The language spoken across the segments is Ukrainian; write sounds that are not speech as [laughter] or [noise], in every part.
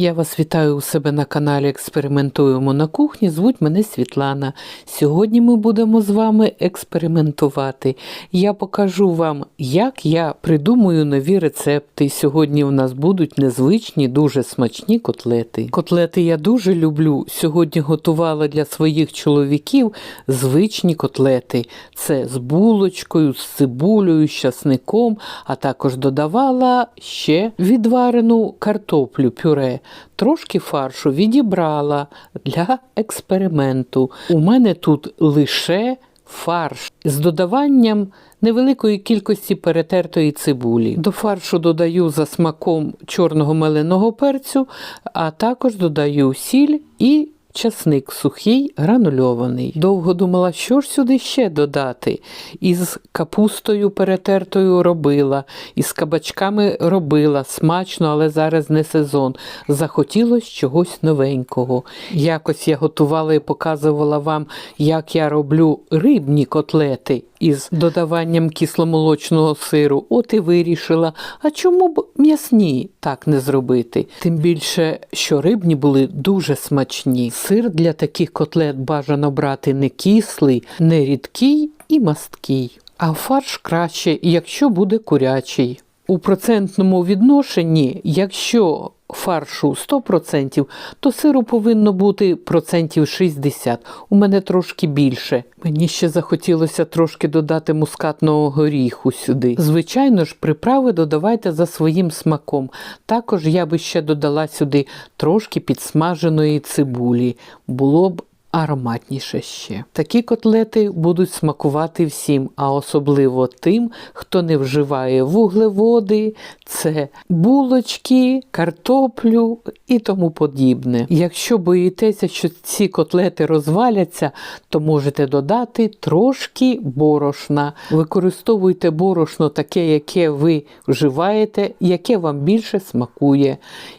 Я вас вітаю у себе на каналі Експериментуємо на кухні. Звуть мене Світлана. Сьогодні ми будемо з вами експериментувати. Я покажу вам, як я придумую нові рецепти. Сьогодні у нас будуть незвичні, дуже смачні котлети. Котлети я дуже люблю. Сьогодні готувала для своїх чоловіків звичні котлети. Це з булочкою, з цибулею, з часником, а також додавала ще відварену картоплю пюре. Трошки фаршу відібрала для експерименту. У мене тут лише фарш з додаванням невеликої кількості перетертої цибулі. До фаршу додаю за смаком чорного меленого перцю, а також додаю сіль і часник сухий гранульований. Довго думала, що ж сюди ще додати. Із капустою перетертою робила, із кабачками робила смачно, але зараз не сезон. Захотілось чогось новенького. Якось я готувала і показувала вам, як я роблю рибні котлети із додаванням кисломолочного сиру. От і вирішила, а чому б м'ясні так не зробити? Тим більше, що рибні були дуже смачні. Сир для таких котлет бажано брати не кислий, не рідкий і масткий. А фарш краще, якщо буде курячий. У процентному відношенні, якщо фаршу 100%, то сиру повинно бути процентів 60%, У мене трошки більше. Мені ще захотілося трошки додати мускатного горіху сюди. Звичайно ж, приправи додавайте за своїм смаком. Також я би ще додала сюди трошки підсмаженої цибулі. Було б ароматніше ще. Такі котлети будуть смакувати всім, а особливо тим, хто не вживає вуглеводи, це булочки, картоплю і тому подібне. Якщо боїтеся, що ці котлети розваляться, то можете додати трошки борошна. Використовуйте борошно таке, яке ви вживаєте, яке вам більше смакує.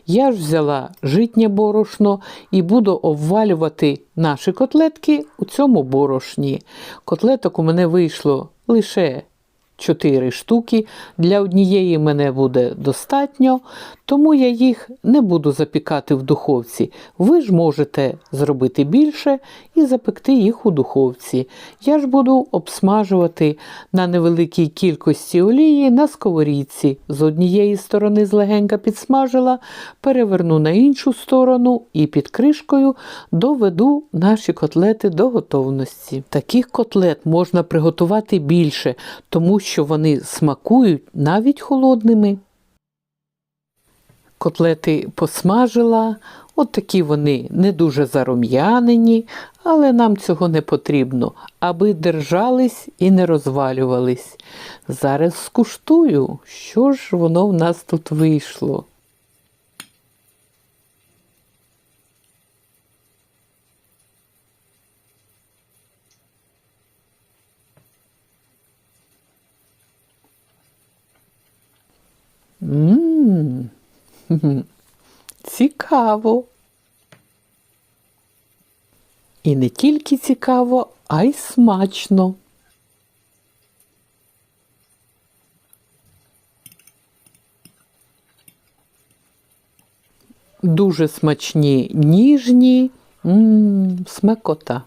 Я ж взяла житнє борошно і буду обвалювати наші котлетки у цьому борошні. Котлеток у мене вийшло лише 4 штуки. Для однієї мене буде достатньо, тому я їх не буду запікати в духовці. Ви ж можете зробити більше і запекти їх у духовці. Я ж буду обсмажувати на невеликій кількості олії на сковорідці. З однієї сторони злегенька підсмажила, переверну на іншу сторону і під кришкою доведу наші котлети до готовності. Таких котлет можна приготувати більше, тому що вони смакують навіть холодними. Котлети посмажила, от такі вони не дуже зарум'янені, але нам цього не потрібно, аби держались і не розвалювались. Зараз скуштую, що ж воно в нас тут вийшло. Мм, [laughs] цікаво. І не тільки цікаво, а й смачно. Дуже смачні, ніжні, Мм, смакота.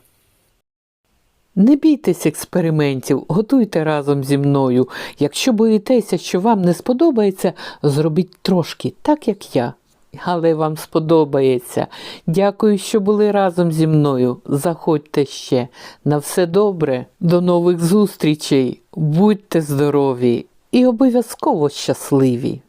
Не бійтесь експериментів, готуйте разом зі мною. Якщо боїтеся, що вам не сподобається, зробіть трошки, так як я. Але вам сподобається. Дякую, що були разом зі мною. Заходьте ще. На все добре. До нових зустрічей. Будьте здорові і обов'язково щасливі!